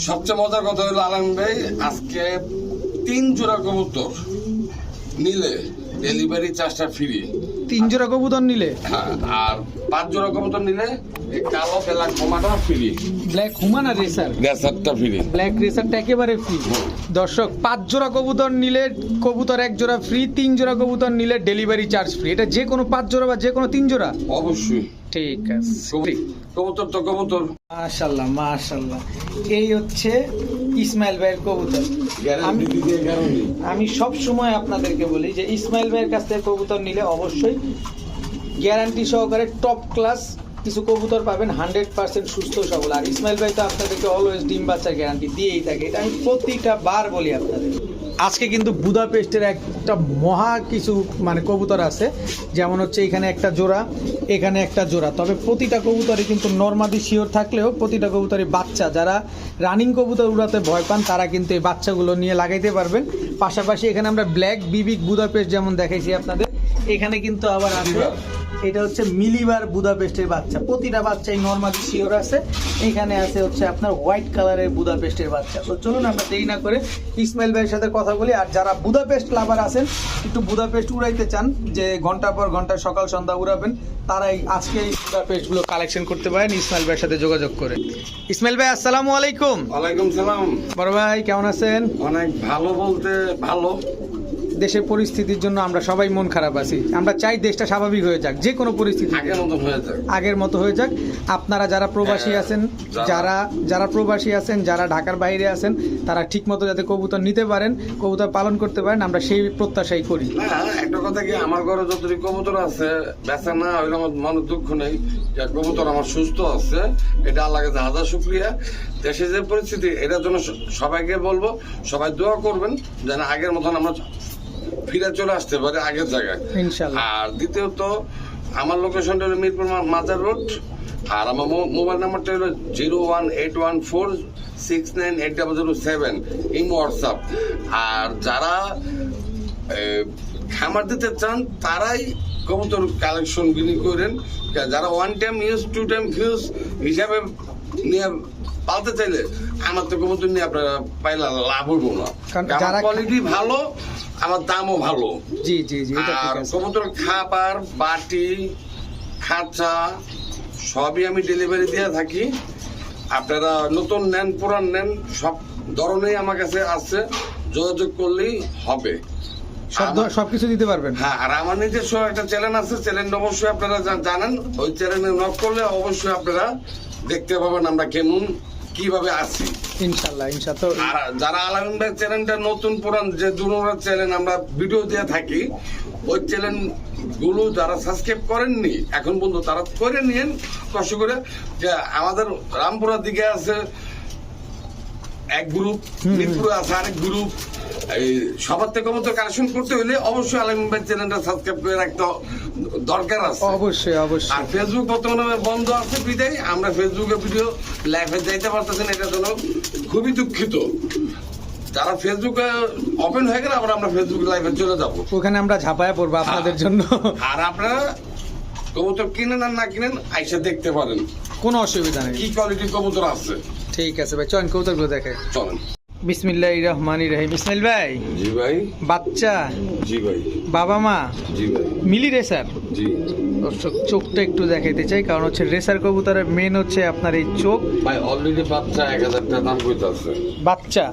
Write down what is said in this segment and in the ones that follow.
সবচেয়ে মজার কথা হলো আলম ভাই আজকে তিন জোড়া কবুতর নিলে ডেলিভারি চার্জটা ফ্রি তিন জোড়া কবুতর নিলে? হ্যাঁ আর পাঁচ জোড়া কবুতর নিলে এই কালো বেলা কমাটা ফ্রি ব্ল্যাক হুমানা রেসার গ্যাসারটা ফ্রি ব্ল্যাক রেসারটা একেবারে ফ্রি দর্শক পাঁচ জোড়া কবুতর নিলে কবুতর এক জোড়া ফ্রি তিন জোড়া কবুতর নিলে ডেলিভারি চার্জ ফ্রি এটা যে কোনো পাঁচ জোড়া বা যে কোনো তিন জোড়া? অবশ্যই। ঠিক আছে। কবু- কবুতর তো কবুতর। মাশাল্লাহ মাশাল্লাহ এই হচ্ছে ইসমাইল ভাইয়ের কবুতর। গ্যারান্টি আমি সব সময় আপনাদেরকে বলি যে ইসমাইল ভাইয়ের কাছ থেকে কবুতর নিলে অবশ্যই গ্যারান্টি সহকারে টপ ক্লাস কিছু কবুতর পাবেন হান্ড্রেড পার্সেন্ট সুস্থ সবল। আর ইসমাইল ভাই তো আপনাদেরকে অলওয়েজ ডিম বাচ্চার গ্যারান্টি দিয়েই থাকে। এটা আমি প্রতিটা বার বলি আপনাদের। আজকে কিন্তু বুদাপেস্টের একটা মহা কিছু মানে কবুতর আছে। যেমন হচ্ছে এখানে একটা জোড়া, এখানে একটা জোড়া। তবে প্রতিটা কবুতরই কিন্তু নর্মাদি শিওর থাকলেও প্রতিটা কবুতরই বাচ্চা। যারা রানিং কবুতর উড়াতে ভয় পান, তারা কিন্তু এই বাচ্চাগুলো নিয়ে লাগাইতে পারবেন। পাশাপাশি এখানে আমরা ব্ল্যাক বিবিক বুদাপেস্ট যেমন দেখাইছি আপনাদের, এখানে কিন্তু আবার আছে এটা হচ্ছে মিলিবার বুদাপেস্টের বাচ্চা। প্রতিটা বাচ্চাই নর্মালি শিওর আছে। এখানে আছে হচ্ছে আপনার হোয়াইট কালারের বুদাপেস্টের বাচ্চা। তো চলুন আমরা দেরি না করে ইসমাইল ভাইয়ের সাথে কথা বলি। আর যারা বুদাপেস্ট লাভার আছেন একটু বুদাপেস্ট উড়াইতে চান যে ঘণ্টা পর ঘণ্টা সকাল সন্ধ্যা উড়াবেন তারাই আজকে এই বুদাপেস্টগুলো কালেকশন করতে পারেন। ইসমাইল ভাইয়ের সাথে যোগাযোগ করে। ইসমাইল ভাই আসসালামু আলাইকুম। ওয়ালাইকুম সালাম। বড় ভাই কেমন আছেন? অনেক ভালো বলতে ভালো। দেশের পরিস্থিতির জন্য আমরা সবাই মন খারাপ আছি। আমরা চাই দেশটা স্বাভাবিক হয়ে যাক যে কোনো পরিস্থিতি আগের হয়ে মতো হয়ে যাক। আপনারা যারা প্রবাসী হ্যাঁ, আছেন যারা- যারা যারা প্রবাসী আছেন যারা ঢাকার বাইরে আছেন তারা ঠিক মতো যাতে কবুতর নিতে পারেন কবুতর পালন করতে পারেন আমরা সেই প্রত্যাশাই করি। একটা কথা কি আমার ঘরে যতটি কবুতর আছে বেচা না হইলে আমার মনে দুঃখ নেই যে কবুতর আমার সুস্থ আছে। এটা আল্লাহকে হাজার শুক্রিয়া। দেশে যে পরিস্থিতি এটার জন্য সবাইকে বলব সবাই দোয়া করবেন যেন আগের মতন আমরা ফিরে চলে আসতে পারি আগের জায়গায়। আর দ্বিতীয়ত আমার লোকেশনটা হলো মিরপুর মাজার রোড আর আমার মোবাইল নাম্বারটা হলো zero one eight one four six nine eight double zero seven এই হোয়াটসঅ্যাপ আর যারা খামার দিতে চান তারাই কবুতর কালেকশন বিলি করেন। যারা one time use two time fuse হিসাবে নিয়ে পালতে চাইলে আমার তো কবুতর নিয়ে আপনারা পাইলে লাভ হইব না। কোয়ালিটি ভালো আমার দামও ভালো। জি জি জি আর কবুতর খাবার বাটি খাঁচা সবই আমি ডেলিভারি দিয়ে থাকি। আপনারা নতুন নেন পুরান নেন সব ধরনেরই আমার কাছে আছে। যোগাযোগ করলেই হবে। সবকিছু দিতে পারবেন। হ্যাঁ আর আমার নিজস্ব একটা চ্যানেল আছে চ্যানেল অবশ্যই আপনারা জানেন। ওই চ্যানেলে নক করলে অবশ্যই আপনারা দেখতে পাবেন আমরা কেমন কীভাবে আছি? ইনশাল্লাহ ইনশাল্লাহ তো আর যারা আলামিন ভাই চ্যানেলটা নতুন পুরান যে দুনোরা চ্যানেল আমরা ভিডিও দিয়ে থাকি ওই চ্যানেলগুলো যারা সাবস্ক্রাইব করেননি এখন পর্যন্ত তারা করে নিয়েন কষ্ট করে যে আমাদের রামপুরার দিকে আছে এক গ্রুপ মিরপুরে আছে আরেক গ্রুপ সবার থেকে মতো কালেকশন করতে হলে অবশ্যই আলামিন ভাই চ্যানেলটা সাবস্ক্রাইব করে রাখতে দরকার আছে। অবশ্যই অবশ্যই। আর ফেসবুক বর্তমানে বন্ধ আছে বিদায়। আমরা ফেসবুকে ভিডিও লাইভে যাইতে পারতেছেন এটার জন্য খুবই দুঃখিত। যারা ফেসবুকে ওপেন হয়ে গেলে আবার আমরা ফেসবুক লাইভে চলে যাব। ওখানে আমরা ঝাঁপায়া পড়ব আপনাদের জন্য। আর আপনারা কবুতর কিনেন আর না কিনেন আইসা দেখতে পারেন। কোনো অসুবিধা নেই। কি কোয়ালিটির কবুতর আছে? ঠিক আছে ভাই চয়ন কবুতরগুলো দেখে চলেন। বিসমিল্লাহ রহমান রহিম। ইসমাইল ভাই জি ভাই। বাচ্চা? জি ভাই। বাবা মা? জি ভাই। Mealy racer? জি। দর্শক চোখটা একটু দেখাইতে চাই কারণ হচ্ছে রেসার কবুতরের মেন হচ্ছে আপনার এই চোখ। ভাই অলরেডি বাচ্চা এক হাজার টাকা দাম কইতে আছে বাচ্চা?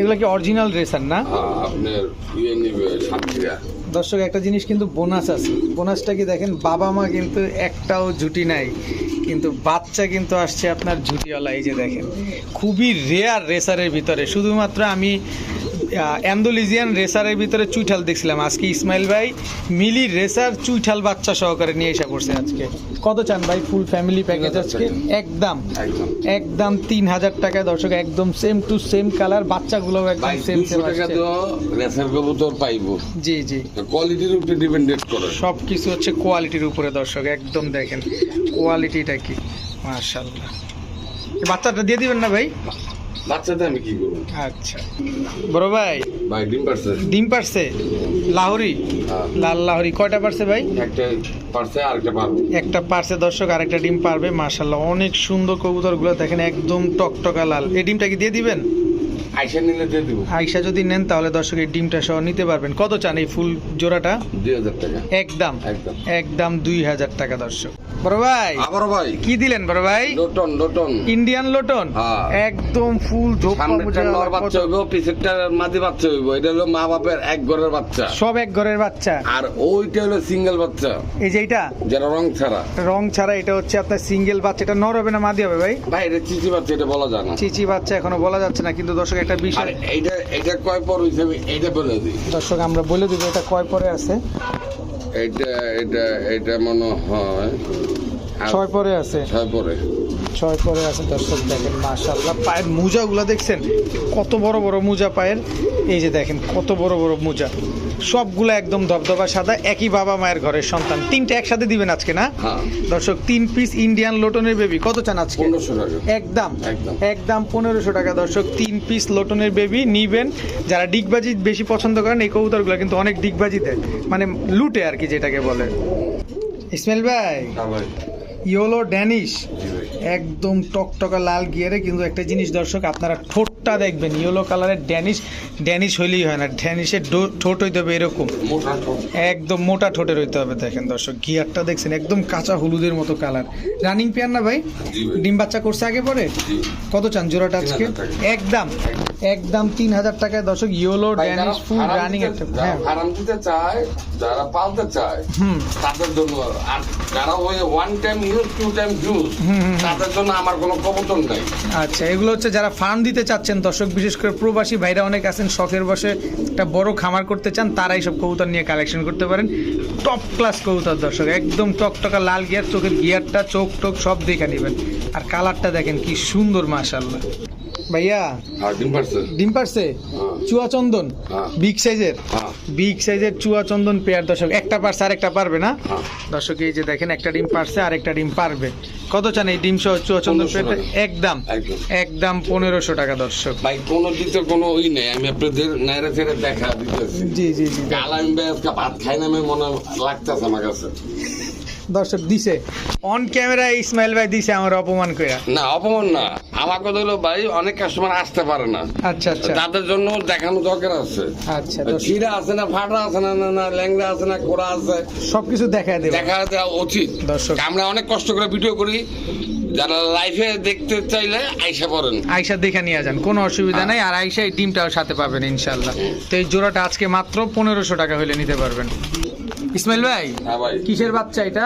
এগুলো কি অরিজিনাল রেসার না? হ্যাঁ, আপনার ইয়ে নিবে সাতক্ষীরা। দর্শক, একটা জিনিস কিন্তু বোনাস আছে। বোনাসটা কি দেখেন, বাবা মা কিন্তু একটাও জুটি নাই, কিন্তু বাচ্চা কিন্তু আসছে আপনার জুটিওয়ালা, এই যে দেখেন। খুবই রেয়ার রেসারের ভিতরে, শুধুমাত্র আমি অ্যান্ডোলিজিয়ান রেসারের ভিতরে চুইঠাল দেখছিলাম। আজকে ইসমাইল ভাই মিলি রেসার চুইঠাল বাচ্চা সহকারে নিয়ে এসে পড়ছে আজকে। কত চান ভাই ফুল ফ্যামিলি প্যাকেজ আজকে? একদম। একদম। তিন হাজার টাকা দর্শক একদম সেম টু সেম কালার বাচ্চাগুলো একদম সেম সেম টাকা দিয়েও রেসের কবুতর পাইবো। জি জি। কোয়ালিটির উপরে ডিপেন্ডেন্ট করে। সব কিছু হচ্ছে কোয়ালিটির উপরে দর্শক একদম দেখেন। কোয়ালিটিটা কি? মাশাল্লাহ বাচ্চাটা দিয়ে দিবেন না ভাই? বাচ্চাতে আমি কি করব? আচ্ছা। বড় ভাই ভাই ডিম পারছে? ডিম পারছে? লাহোরি? হ্যাঁ। লাল লাহোরি। কয়টা পারছে ভাই? একটা পারছে আর একটা পারব। একটা পারছে দর্শক আর একটা ডিম পারবে মাশাল্লাহ অনেক সুন্দর কবুতরগুলো দেখেন একদম টকটকা লাল। এই ডিমটা কি দিয়ে দিবেন? আইসা নিলে দিয়ে দিব। আইসা যদি নেন তাহলে ডিমটা সহ নিতে পারবেন। কত চান এই ফুল জোড়াটা? দুই হাজার টাকা। একদম। একদম। একদম দুই হাজার টাকা দর্শক। বড় ভাই আবার ভাই। কি দিলেন বড় ভাই? লোটন লোটন। ইন্ডিয়ান লোটন? হ্যাঁ। একদম ফুল সামনেরটা নর বাচ্চা হইব পিছেরটা মাদি বাচ্চা হইব। এটা হলো মা বাপের এক ঘরের বাচ্চা। সব এক ঘরের বাচ্চা। আর ওইটা হলো সিঙ্গেল বাচ্চা। এই যে এটা রং ছাড়া। রং ছাড়া এটা হচ্ছে আপনার সিঙ্গেল বাচ্চা এটা নর হবে না মাদি হবে ভাই? ভাই এটা চিচি বাচ্চা এটা বলা যায় না। চিচি বাচ্চা এখনও বলা যাচ্ছে না কিন্তু দর্শক একটা বিষয় এইটা এইটা কয় পর হইছে এইটা বলে দিই। দর্শক আমরা বলে দিব এটা কয় পরে আছে। এইটা এটা এটা মনে হয় ছয় পরে আছে। ছয় পরে। ছয় পরে আছে দর্শক দেখেন মাশাল্লাহ পায়ের মোজাগুলো দেখছেন? কত বড় বড় মোজা পায়ের। এই যে দেখেন কত বড় বড় মোজা। সবগুলো একদম ধবধবা সাদা একই বাবা মায়ের ঘরের সন্তান। তিনটে একসাথে দিবেন আজকে না? হ্যাঁ। দর্শক তিন পিস ইন্ডিয়ান লোটনের বেবি কত চান আজকে? পনেরোশো একদম। একদম। একদম পনেরোশো টাকা। দর্শক তিন পিস লোটনের বেবি নিবেন। যারা ডিগবাজি বেশি পছন্দ করেন এই কবুতরগুলো কিন্তু অনেক ডিগবাজি দেয় মানে লুটে আর কি যেটাকে বলে। ইসমাইল হ্যাঁ ভাই। Yellow Danish. একদম টকটকা লাল গিয়ারে কিন্তু একটা জিনিস দর্শক আপনারা ঠোঁটটা দেখবেন ইয়েলো কালারের ড্যানিশ। ড্যানিশ হইলেই হয় না ড্যানিশের ঠোঁট হইতে হবে এরকম। একদম মোটা ঠোঁটের হইতে হবে দেখেন দর্শক গিয়ারটা দেখছেন একদম কাঁচা হলুদের মতো কালার। রানিং পেয়ার না ভাই? ডিম বাচ্চা করছে আগে পরে? কত চান জোড়াটা আজকে? একদম। একদম তিন হাজার টাকায় দর্শক ইয়েলো ড্যানিশ ফুল রানিং দিতে- একটা হ্যাঁ। দিতে চায় যারা পালতে চায় তাদের জন্য আর যারা ওই one time use two time use. তাদের জন্য আমার কোনো কবতন নাই। আচ্ছা এগুলো হচ্ছে যারা ফার্ম দিতে চাচ্ছেন দর্শক বিশেষ করে প্রবাসী ভাইরা অনেক আছেন শখের বসে একটা বড় খামার করতে চান তারাই সব কবুতর নিয়ে কালেকশন করতে পারেন। টপ ক্লাস কবুতর দর্শক একদম টকটকা লাল গিয়ার চোখের গিয়ারটা চোখ টোক সব দেখে নেবেন। আর কালারটা দেখেন কি সুন্দর মাশাল্লাহ ভাইয়া ডিম পারছে। ডিম পারছে? হ্যাঁ। চুয়া চন্দন? হ্যাঁ। বিগ সাইজের? হ্যাঁ। বিগ সাইজের চুয়া চন্দন পেয়ার দর্শক একটা পারছে আর একটা পারবে না? হ্যাঁ। দর্শক এই যে দেখেন একটা ডিম পারছে আর একটা ডিম পারবে। কত চান এই ডিম সহ চুয়া চন্দন 1500 পেয়ারটা? একদম। একদম। পনেরোশো টাকা দর্শক। ভাই কোনো দিতে কোনো ওই নেই আমি আপনাদের নাইরা ছেড়ে দেখা দিতেছি। জি জি জি। কাল আমি ভাই আজকে ভাত খাই না মনে লাগতেছে আমার কাছে। দর্শক দিছে। অন ক্যামেরা ইসমাইল ভাই দিছে আমার অপমান কইরা। না অপমান না। আমার কথা হলো ভাই অনেক কাস্টমার আসতে পারে না। আচ্ছা আচ্ছা। তাদের জন্য দেখানো দরকার আছে। আচ্ছা ছিঁড়া আছে না ফাটা আছে না না না ল্যাংড়া আছে না কোড়া আছে সবকিছু দেখায় দেব দেখা দেওয়া উচিত। দর্শক। আমরা অনেক কষ্ট করে ভিডিও করি। যারা লাইফে দেখতে চাইলে আইসা পড়েন। আইসা দেখে নিয়ে যান কোনো অসুবিধা নাই। আর আইসা এই ডিমটাও সাথে পাবেন ইনশাল্লাহ তো এই জোড়াটা আজকে মাত্র পনেরোশো টাকা হলে নিতে পারবেন। ইসমাইল ভাই হ্যাঁ কিসের বাচ্চা এটা?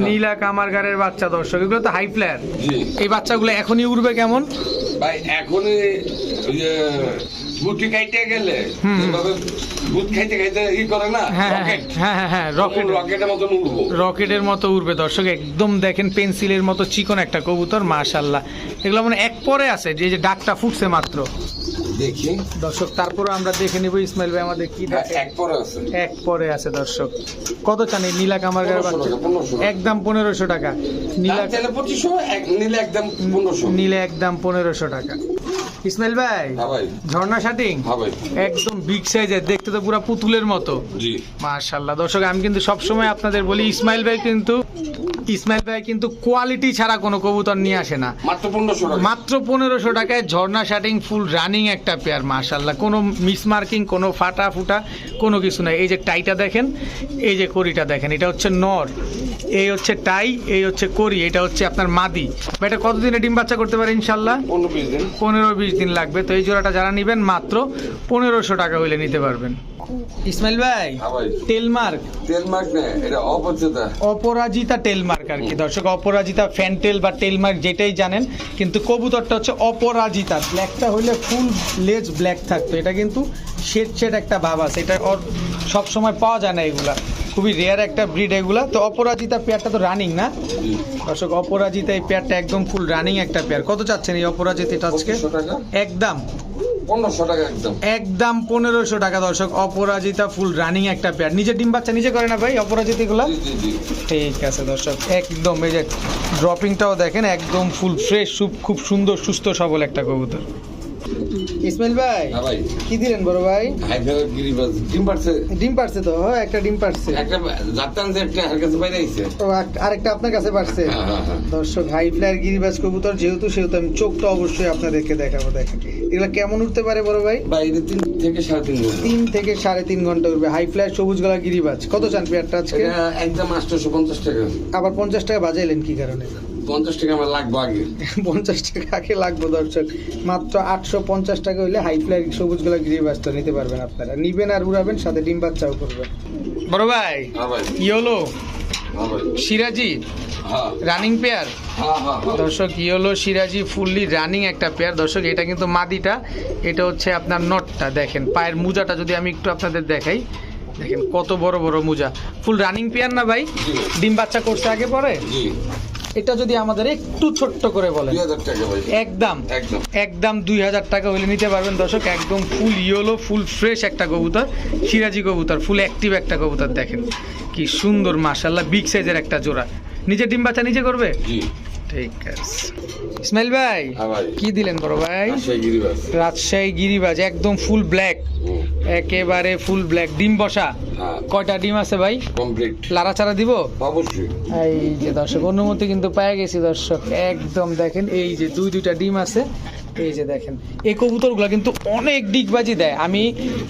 নীলা কামারগারের বাচ্চা দর্শক এগুলো তো হাই ফ্লায়ার জি। এই বাচ্চাগুলো এখনই উড়বে কেমন? ভাই এখনই গুটি খাইতে গেলে গুট খাইতে খাইতে ই করে না হ্যাঁ হ্যাঁ রকেট হ্যাঁ হ্যাঁ হ্যাঁ রকেট রকেটের রকেটের মতো উড়বে দর্শক একদম দেখেন পেন্সিলের মতো চিকন একটা কবুতর মাশাল্লাহ এগুলো মানে এক পরে আছে যে যে ডাকটা ফুটছে মাত্র। দেখি। দর্শক তারপরে আমরা দেখে নিব ইসমাইল ভাই আমাদের কি হ্যাঁ, এক পরে আছে। এক পরে আছে দর্শক। কত চান এই নীলা কামারগার 1500 বাচ্চা? টাকা, 1500 টাকা। একদম পনেরোশো টাকা। নীলা পঁচিশশো এক নিলে একদম পনেরোশো। নীলা একদম পনেরোশো টাকা। ইসমাইল ভাই হ্যাঁ ঝর্ণা শাটিং হ্যাঁ একদম বিগ সাইজের দেখতে তো পুরো পুতুলের মতো। জি। দর্শক আমি কিন্তু সবসময় আপনাদের বলি ইসমাইল ভাই কিন্তু ইসমাইল ভাই কিন্তু কোয়ালিটি ছাড়া কোনো কবুতর নিয়ে আসে না। মাত্র পনেরোশো মাত্র পনেরোশো টাকায় ঝর্ণা শাটিং ফুল রানিং একটা পেয়ার মাশাল্লাহ। কোনো মিসমার্কিং কোনো ফাটা ফুটা কোনো কিছু নাই। এই যে টাইটা দেখেন এই যে করিটা দেখেন এটা হচ্ছে নর এই হচ্ছে টাই এই হচ্ছে করি এটা হচ্ছে আপনার মাদি। এটা কতদিনে ডিম বাচ্চা করতে পারে ইনশাল্লাহ? পনেরো পনেরো বিশ দিন লাগবে। তো এই জোড়াটা যারা নেবেন মাত্র পনেরোশো টাকা হইলে নিতে পারবেন। ইসমাইল ভাই হ্যাঁ ভাই। টেলমার্ক না এটা অপরাজিতা টেলমার্ক আর কি। দর্শক অপরাজিতা ফ্যান্টেল বা টেলমার্ক যেটাই জানেন কিন্তু কবুতরটা হচ্ছে অপরাজিতা। ব্ল্যাকটা হইলে ফুল লেজ ব্ল্যাক থাকতো। এটা কিন্তু শেড শেড একটা ভাব আছে। এটা সব সময় পাওয়া যায় না এগুলা। খুবই রেয়ার একটা ব্রিড এগুলা। তো অপরাজিতা পেয়ারটা তো রানিং না? দর্শক অপরাজিতা এই পেয়ারটা একদম ফুল রানিং একটা পেয়ার কত চাচ্ছেন এই অপরাজিতাটা আজকে? একদম। পনেরোশো টাকা একদম। একদম পনেরোশো টাকা দর্শক। অপরাজিতা ফুল রানিং একটা পেয়ার নিজে ডিম বাচ্চা নিজে করে না ভাই অপরাজিতা গুলা ঠিক আছে দর্শক। একদম এই যে ড্রপিংটাও দেখেন একদম ফুল ফ্রেশ খুব সুন্দর সুস্থ সবল একটা কবুতর। ইসমাইল ভাই হ্যাঁ ভাই। কি দিলেন বড় ভাই? হায়দ্রাবাদ গিরিবাজ ডিম পারছে ডিম পারছে তো? হ্যাঁ, একটা ডিম পারছে একটা যাত্রান একটা হার কাছে বাইরে আইছে। তো আরেকটা আপনার কাছে পারছে হ্যাঁ। দর্শক হাই ফ্লায়ার গিরিবাজ কবুতর যেহেতু সেহেতু আমি চোখটা অবশ্যই আপনাদেরকে দেখাবো দেখেন। এগুলো কেমন উঠতে পারে বড় ভাই? বাইরে তিন থেকে সাড়ে তিন ঘণ্টা। তিন থেকে সাড়ে তিন ঘণ্টা উঠবে। হাই ফ্লায়ার সবুজ গলা গিরিবাজ। কত চান পেয়ারটা আজকে? একদম আটশোশো পঞ্চাশ টাকা। আবার পঞ্চাশ টাকা বাজাইলেন কি কারণে? পঞ্চাশ টাকা আমার লাগবে আগে। পঞ্চাশ টাকা আগে লাগবে দর্শক। মাত্র আটশো পঞ্চাশ টাকা হইলে হাই ফ্লাইট সবুজ গোলা গিরিবাসটা নিতে পারবেন আপনারা। নিবেন আর উড়াবেন সাথে ডিম বাচ্চাও করবেন। বড় ভাই হ্যাঁ ভাই। ইয়োলো? হ্যাঁ সিরাজি? রানিং পেয়ার হ্যাঁ হ্যাঁ। দর্শক ইয়োলো সিরাজি ফুললি রানিং একটা পেয়ার দর্শক এটা কিন্তু মাদিটা। এটা হচ্ছে আপনার নটটা দেখেন। পায়ের মুজাটা যদি আমি একটু আপনাদের দেখাই। দেখেন কত বড় বড় মুজা। ফুল রানিং পেয়ার না ভাই? ডিম বাচ্চা করছে আগে পরে? এটা যদি আমাদের একটু ছোট্ট করে বলেন। একদম। একদম। একদম দুই হাজার টাকা হলে নিতে পারবেন দর্শক একদম ফুল ইয়েলো ফুল ফ্রেশ একটা কবুতর সিরাজি কবুতর ফুল অ্যাক্টিভ একটা কবুতর দেখেন। কি সুন্দর মাসাল্লাহ বিগ সাইজের একটা জোড়া। নিজে ডিম বাচ্চা নিজে করবে? ঠিক আছে। ইসমাইল ভাই হ্যাঁ কি দিলেন বড় ভাই? রাজশাহী গিরিবাজ। একদম ফুল ব্ল্যাক একেবারে ফুল ব্ল্যাক ডিম বসা। হ্যাঁ। কয়টা ডিম আছে ভাই? কমপ্লিট চারা দিব? অবশ্যই। এই যে দর্শক অনুমতি কিন্তু পেয়ে গেছি দর্শক। একদম দেখেন এই যে দুই দুইটা ডিম আছে। এই যে দেখেন এই কবুতরগুলো কিন্তু অনেক ডিগবাজি দেয়। আমি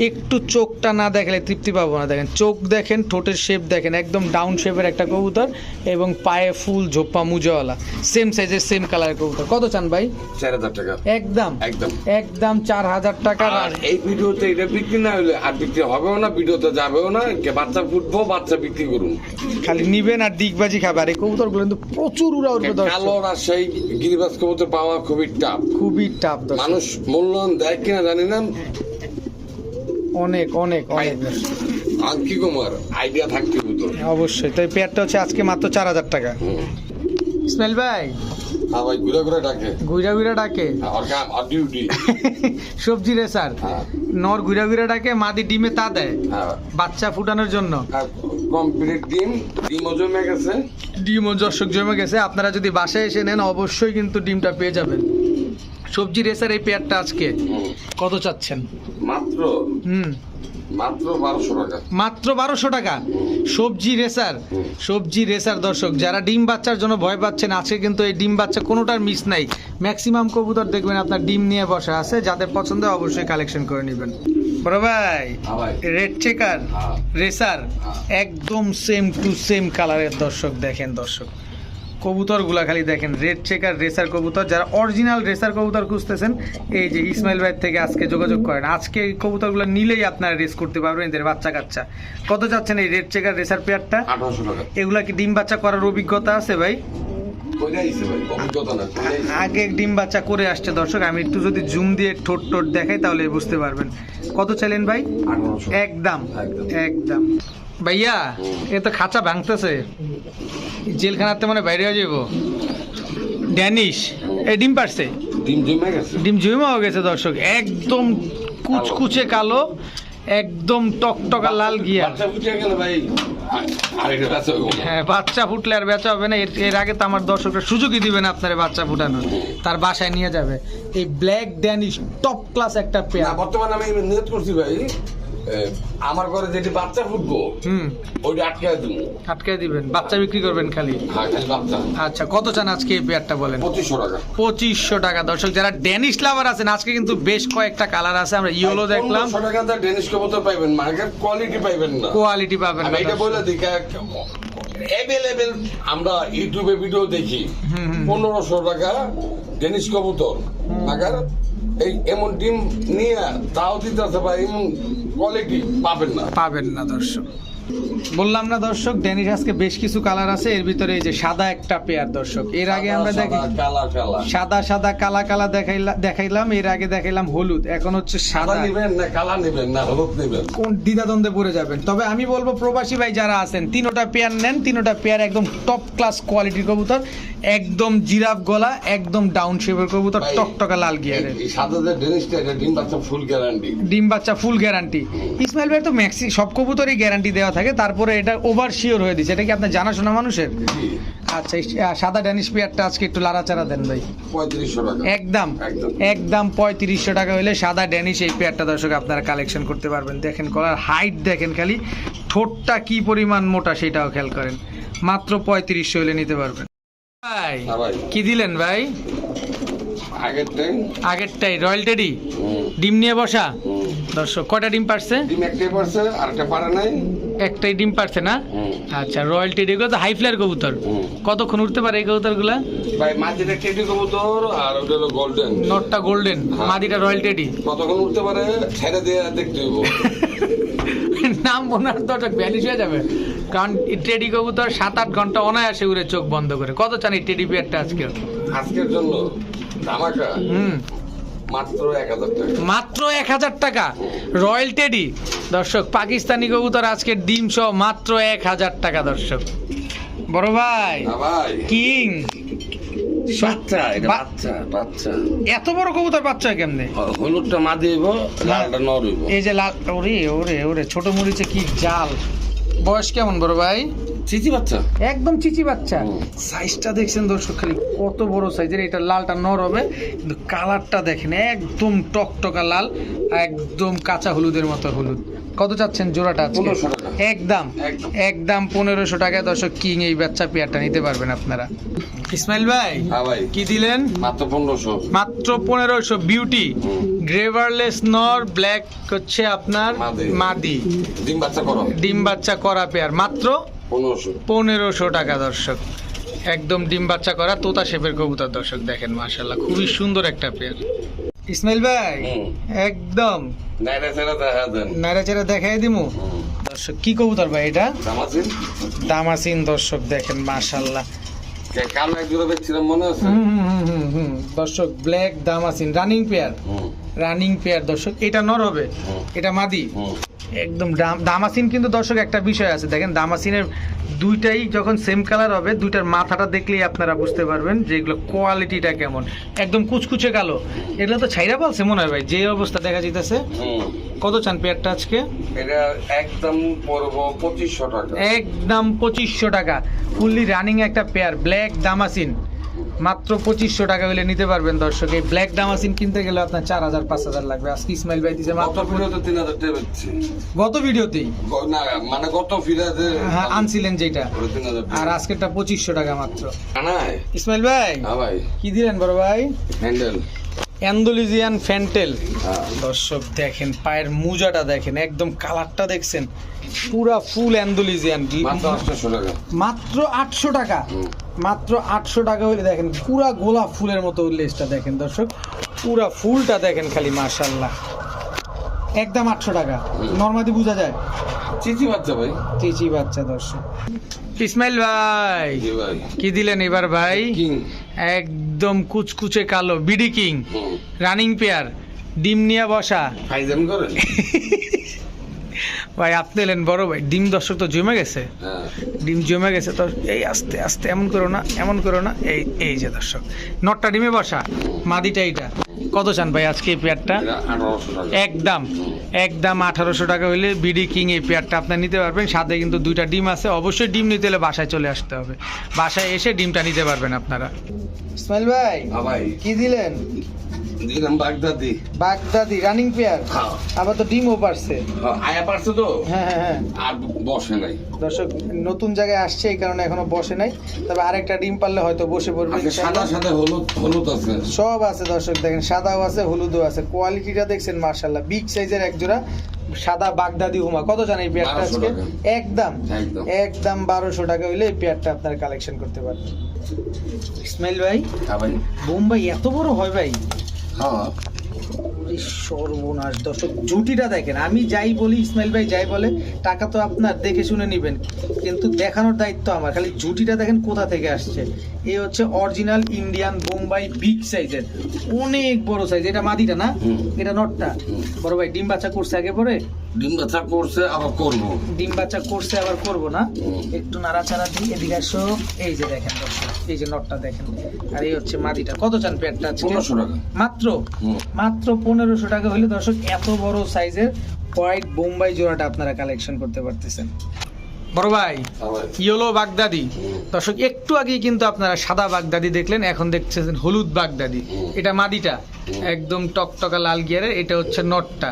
একটু চোখটা না দেখালে তৃপ্তি পাবো না। দেখেন চোখ দেখেন ঠোঁটের শেপ দেখেন একদম ডাউন শেপের একটা কবুতর এবং পায়ে ফুল ঝোপ্পা মুজাওয়ালা সেম সাইজের সেম কালারের কবুতর। কত চান ভাই? চার হাজার টাকা। একদম। একদম। একদম চার হাজার টাকা আর এই ভিডিওতে এটা বিক্রি না হলে আর বিক্রি হবেও না ভিডিওতে যাবেও না কে বাচ্চা ফুটবো বাচ্চা বিক্রি করুন। খালি নিবেন আর ডিগবাজি খাবে। আর এই কবুতরগুলো কিন্তু প্রচুর উড়া উঠবে কালো রাজশাহী গিরিবাজ কবুতর পাওয়া খুবই টাফ খুবই টাফ মানুষ মূল্যায়ন দেয় কিনা জানি না। অনেক অনেক অনেক। আঙ্কি কুমার আইডিয়া থাকতে হতো অবশ্যই। তো এই পেয়ারটা হচ্ছে আজকে মাত্র চার হাজার টাকা। ইসমাইল ভাই। হ্যাঁ ভাই ঘুরে ঘুরে ডাকে। ঘুরা ঘুরা ডাকে। আর কাম আর ডিউটি সবজি রে স্যার। হ্যাঁ। নর ঘুরা ঘুরা ডাকে মাদি ডিমে তা দেয়। হ্যাঁ। বাচ্চা ফুটানোর জন্য। কমপ্লিট ডিম জমে গেছে। ডিম ও দর্শক জমে গেছে। আপনারা যদি বাসায় এসে নেন অবশ্যই কিন্তু ডিমটা পেয়ে যাবেন। সবজি রেসার এই পেয়ারটা আজকে কত চাচ্ছেন? মাত্র? হুম। মাত্র বারোশো টাকা। মাত্র বারোশো টাকা। সবজি রেসার সবজি রেসার দর্শক যারা ডিম বাচ্চার জন্য ভয় পাচ্ছেন আজকে কিন্তু এই ডিম বাচ্চা কোনোটার মিস নাই। ম্যাক্সিমাম কবুতর দেখবেন আপনার ডিম নিয়ে বসা আছে যাদের পছন্দ অবশ্যই কালেকশন করে নেবেন। বড় ভাই রেড চেকার। রেসার একদম সেম টু সেম কালারের দর্শক দেখেন দর্শক। কবুতরগুলা খালি দেখেন রেড চেকার রেসার কবুতর যারা অরিজিনাল রেসার কবুতর খুঁজতেছেন এই যে ইসমাইল ভাই থেকে আজকে যোগাযোগ করেন। আজকে এই কবুতরগুলো নিলেই আপনারা রেস করতে পারবেন এদের বাচ্চা কাচ্চা কত যাচ্ছেন এই রেড চেকার রেসার পেয়ারটা এগুলা কি ডিম বাচ্চা করার অভিজ্ঞতা আছে ভাই। আগে ডিম বাচ্চা করে আসছে দর্শক আমি একটু যদি জুম দিয়ে ঠোঁট টোট দেখাই তাহলে বুঝতে পারবেন। কত চাইলেন ভাই? একদম একদম। একদম। ভাইয়া এ তো খাঁচা ভাঙতেছে। জেলখানাতে মানে বাইরে হয়ে যাব ড্যানিশ এ ডিম পারছে? ডিম জমে গেছে। ডিম জমা গেছে দর্শক। একদম কুচকুচে কালো একদম টকটকা লাল গিয়া। হ্যাঁ বাচ্চা ফুটলে আর বেচা হবে না। এর আগে তো আমার দর্শকরা সুযোগই দিবে না আপনার বাচ্চা ফুটানো তার বাসায় নিয়ে যাবে। এই ব্ল্যাক ড্যানিশ টপ ক্লাস একটা পেয়ার বর্তমানে আমি নিয়ত করছি ভাই। আমার ঘরে যেটি বাচ্চা ফুটবো হুম। ওইটা আটকে দিব। আটকে দিবেন। বাচ্চা বিক্রি করবেন খালি? হ্যাঁ খালি বাচ্চা। আচ্ছা কত চান আজকে এই পেয়ারটা বলেন? পঁচিশশো টাকা। পঁচিশশো টাকা। দর্শক যারা ড্যানিশ লাভার আছেন আজকে কিন্তু বেশ কয়েকটা কালার আছে আমরা ইয়েলো দেখলাম। পনেরোশো ডেনিশ কবুতর পাইবেন মার্কেট কোয়ালিটি পাইবেন না। কোয়ালিটি পাবেন আমি না এটা বলে দিই অ্যাভেলেবেল আমরা ইউটিউবে ভিডিও দেখি। পনেরোশো টাকা ডেনিশ কবুতর। আগার এই এমন ডিম নিয়ে তাও দিতে বা এমন কোয়ালিটি পাবেন না। পাবেন না দর্শক। বললাম না দর্শক ড্যানিশ আজকে বেশ কিছু কালার আছে এর ভিতরে এই যে সাদা একটা পেয়ার দর্শক। এর আগে আমরা দেখি সাদা সাদা কালা কালা দেখাইলাম দেখাইলাম এর আগে দেখাইলাম হলুদ এখন হচ্ছে সাদা। সাদা নেবেন না কালা নেবেন না হলুদ নেবেন। কোন দ্বিধাদ্বন্দ্বে পড়ে যাবেন? তবে আমি বলব প্রবাসী ভাই যারা আছেন তিনোটা পেয়ার নেন তিনোটা পেয়ার একদম টপ ক্লাস কোয়ালিটির কবুতর। একদম জিরাফ গলা একদম ডাউন শেপের কবুতর টকটকা লাল গিয়ারের। ডিম বাচ্চা ফুল গ্যারান্টি ডিম বাচ্চা ফুল গ্যারান্টি ইসমাইল ভাই তো ম্যাক্সি সব কবুতরই গ্যারান্টি দেওয়া থাকে তারপরে এটা ওভার শিওর হয়ে দিচ্ছে এটা কি আপনার জানাশোনা মানুষের? আচ্ছা সাদা ড্যানিশ পেয়ারটা আজকে একটু লাড়াচাড়া দেন ভাই। একদম। একদম। পঁয়ত্রিশশো টাকা হলে সাদা ড্যানিশ এই পেয়ারটা দর্শক আপনারা কালেকশন করতে পারবেন। দেখেন কলার হাইট দেখেন খালি। ঠোঁটটা কি পরিমাণ মোটা সেটাও খেয়াল করেন। মাত্র পঁয়ত্রিশশো হলে নিতে পারবেন। ভাই হ্যাঁ কি দিলেন ভাই? আগেরটাই। আগেরটাই রয়্যাল টেডি? ডিম নিয়ে বসা। দর্শক কয়টা ডিম পারছে? ডিম একটাই পড়ছে আর একটা পারে নাই। একটাই ডিম পারছে না? আচ্ছা রয়্যাল টেডি এগুলো তো হাই ফ্লায়ার কবুতর। কতক্ষণ উঠতে পারে এই কবুতরগুলা? ভাই মাঝিটা টেডি কবুতর আর ওটা হলো গোল্ডেন নটটা গোল্ডেন হ্যাঁ। মাদিটা রয়্যাল টেডি কতক্ষণ উঠতে পারে ছেড়ে দিয়ে দেখতে হইব। নাম হয় তো ভ্যানিশ হয়ে যাবে। কারণ টেডি কবুতর সাত আট ঘণ্টা অনায়াসে উড়ে চোখ বন্ধ করে। কত চান এই টেডি বিয়ারটা আজকে আজকের জন্য ধামাকা। হুম। মাত্র এক হাজার টাকা। Royal teddy. দর্শক পাকিস্তানি কবুতর আজকের ডিম সহ মাত্র এক হাজার টাকা দর্শক। বড় ভাই কিং। বাচ্চা বাচ্চা বাচ্চা। এত বড় কবুতর বাচ্চা কেমনে? হলুদটা মা দিব লালটা নর এই যে লাল ওরে ওরে ওরে ছোট মরিচে কি জাল। বয়স কেমন বড় ভাই? চিচি বাচ্চা? একদম চিচি বাচ্চা। সাইজটা দেখছেন দর্শক খালি কত বড় সাইজের এটা লালটা নর হবে কিন্তু কালারটা দেখেন একদম টকটকা লাল একদম কাঁচা হলুদের মতো হলুদ। কত চাচ্ছেন জোড়াটা আজকে? একদম একদম। পনেরোশো টাকায় দর্শক কিং এই বাচ্চা পেয়ারটা নিতে পারবেন আপনারা। ইসমাইল ভাই হ্যাঁ কি দিলেন? মাত্র পনেরোশো। মাত্র পনেরোশো। বিউটি গ্রেভারলেস নর ব্ল্যাক হচ্ছে আপনার মাদি। মাদি। ডিম বাচ্চা করো। ডিম বাচ্চা করা পেয়ার। মাত্র পনেরোশো। টাকা দর্শক। একদম ডিম বাচ্চা করা তোতা শেপের কবুতর দর্শক দেখেন মাশাল্লাহ খুবই সুন্দর একটা পেয়ার। ইসমাইল ভাই একদম। নাইরা ছেড়ে দেখা দেন। নাড়া চেড়া দেখাই দিমু। দর্শক কি কবুতর ভাই এটা? দামাসিন। দর্শক দেখেন মাশাল্লাহ মনে দর্শক black damascene running pair. Running pair দর্শক এটা নর হবে। এটা মাদি। একদম দাম- দামাসিন কিন্তু দর্শক একটা বিষয় আছে। দেখেন দামাসিনের দুইটাই যখন সেম কালার হবে দুইটার মাথাটা দেখলেই আপনারা বুঝতে পারবেন যে এগুলো কোয়ালিটিটা কেমন। একদম কুচকুচে কালো। এগুলো তো ছাইরা পালছে মনে হয় ভাই যে অবস্থা দেখা যাইতেছে। হুম। কত চান পেয়ারটা আজকে? এটা একদম পড়ব পঁচিশশো টাকা। একদম পঁচিশশো টাকা। ফুললি রানিং একটা পেয়ার ব্ল্যাক দামাসিন। মাত্র পঁচিশশো টাকা হলে নিতে পারবেন দর্শক। এই ব্ল্যাক ডামাসিন কিনতে গেলে আপনার চার হাজার পাঁচ হাজার লাগবে। আজকে ইসমাইল ভাই দিছে মাত্র তিন হাজার টাকা গত ভিডিওতেই? না মানে গত ফিরাতে হ্যাঁ আনছিলেন যেটা আর আজকেরটা পঁচিশশো টাকা মাত্র। ইসমাইল ভাই হ্যাঁ ভাই। কি দিলেন বড় ভাই? হ্যান্ডেল অ্যান্ডোলিজিয়ান ফ্যান্টেল। হ্যাঁ। দর্শক দেখেন পায়ের মুজাটা দেখেন একদম কালারটা দেখছেন পুরা ফুল অ্যান্ডোলিজিয়ান। মাত্র আটশো টাকা। মাত্র আটশো টাকা? হলে দেখেন পুরা গোলাপ ফুলের মতো লেসটা দেখেন দর্শক পুরা ফুলটা দেখেন খালি মার্শাল্লাহ একদম আটশো টাকা। হুম। নর্মাদি বোঝা যায়। চিচি বাচ্চা ভাই। চিচি বাচ্চা দর্শক। ইসমাইল ভাই কি দিলেন এবার ভাই? একদম কুচকুচে কালো বিডি কিং। রানিং পেয়ার ডিম নিয়ে বসা। ফাইজাম করে ভাই আপনি এলেন বড় ভাই। ডিম দর্শক তো জমে গেছে। হ্যাঁ। ডিম জমে গেছে তো এই আস্তে আস্তে এমন করো না এমন করো না। এই এই যে দর্শক নটটা ডিমে বসা মাদিটা এইটা। কত চান ভাই আজকে এই পেয়ারটা? একদম একদম আঠারোশো টাকা হইলে বিডি কিং এই পেয়ারটা আপনার নিতে পারবেন। সাথে কিন্তু দুইটা ডিম আছে অবশ্যই ডিম নিতে হলে বাসায় চলে আসতে হবে। বাসায় এসে ডিমটা নিতে পারবেন আপনারা। ইসমাইল হ্যাঁ ভাই। কি দিলেন? দিলাম বাগদাদি। বাগদাদি রানিং পেয়ার হ্যাঁ। আবার তো ডিমও পারছে। হ্যাঁ, আয়া পারছে তো? হ্যাঁ আর বসে নাই। দর্শক নতুন জায়গায় আসছে এই কারণে এখনও বসে নাই। তবে আরেকটা ডিম পারলে হয়তো বসে পড়বে সাদা সাদা হলুদ হলুদ আছে। সব আছে দর্শক দেখেন সাদাও আছে হলুদও আছে। কোয়ালিটিটা দেখছেন মার্শাল্লাহ বিগ সাইজের এক জোড়া সাদা বাগদাদি হুমা। কত জানেন এই পেয়ারটা আজকে? একদম। একদম। বারোশো টাকা হইলে এই পেয়ারটা আপনার কালেকশন করতে পারবেন। ইসমাইল ভাই বোম্বাই এত বড় হয় ভাই। সর্বনাশ। দর্শক জুটিটা দেখেন। আমি যাই বলি ইসমাইল ভাই যাই বলে টাকা তো আপনার দেখে শুনে নিবেন। কিন্তু দেখানোর দায়িত্ব আমার। খালি জুটিটা দেখেন কোথা থেকে আসছে। এই হচ্ছে অরিজিনাল ইন্ডিয়ান বোম্বাই বিগ সাইজের অনেক বড় সাইজ এটা মাদিটা না? এটা নটটা। বড় ভাই ডিম বাচ্চা করছে আগে পরে? ডিম বাচ্চা করছে আবার করব। ডিম বাচ্চা করছে আবার করব না? একটু নাড়াচাড়া দিই এদিকে আসো। এই যে দেখেন এই যে নটটা দেখেন। আর এই হচ্ছে মাদিটা কত চান পেটটা আজকে? পনেরোশো টাকা। মাত্র? মাত্র পনেরোশো টাকা হলে দর্শক এত বড় সাইজের হোয়াইট বোম্বাই জোড়াটা আপনারা কালেকশন করতে পারতেছেন। বড় ভাই ইয়েলো বাগদাদি। দর্শক একটু আগেই কিন্তু আপনারা সাদা বাগদাদি দেখলেন এখন দেখছেন হলুদ বাগদাদি। এটা মাদিটা। একদম টকটকা লাল গিয়ারের এটা হচ্ছে নটটা।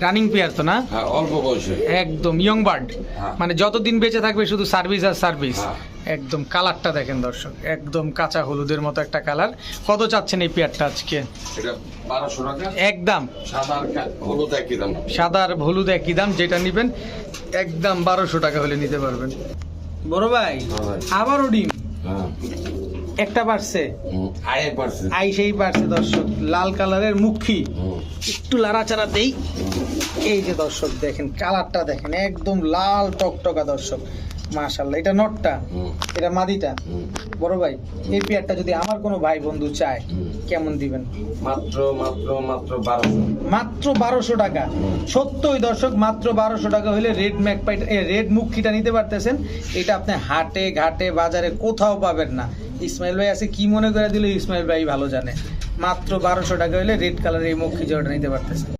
রানিং পেয়ার তো না? হ্যাঁ অল্প বয়সে। একদম ইয়ং বার্ড হ্যাঁ। মানে যতদিন বেঁচে থাকবে শুধু সার্ভিস আর সার্ভিস হ্যাঁ। একদম কালারটা দেখেন দর্শক একদম কাঁচা হলুদের মতো একটা কালার কত চাচ্ছেন এই পেয়ারটা আজকে? একদম। সাদা আর হলুদ একই দাম। সাদা আর হলুদ একই দাম যেটা নিবেন একদম বারোশো টাকা হলে নিতে পারবেন। বড় ভাই আবারও ডিম। একটা বাড়ছে। আই সেই বাড়ছে দর্শক। লাল কালারের মুখি। একটু লাড়াচাড়া দেই। এই যে দর্শক দেখেন কালারটা দেখেন একদম লাল টকটকা দর্শক। মাশাল্লাহ এটা নটটা এটা মাদিটা। বড় ভাই এই পেয়ারটা যদি আমার কোনো ভাই বন্ধু চায় কেমন দিবেন? মাত্র মাত্র মাত্র বারোশো। মাত্র বারোশো টাকা। সত্যই দর্শক মাত্র বারোশো টাকা হলে রেড ম্যাকপাই রেড মুখিটা নিতে পারতেছেন। এটা আপনি হাটে ঘাটে বাজারে কোথাও পাবেন না। ইসমাইল ভাই আছে কি মনে করে দিলে? ইসমাইল ভাই ভালো জানে। মাত্র বারোশো টাকা হলে রেড কালারের এই মুখি জোড়াটা নিতে পারতেছেন।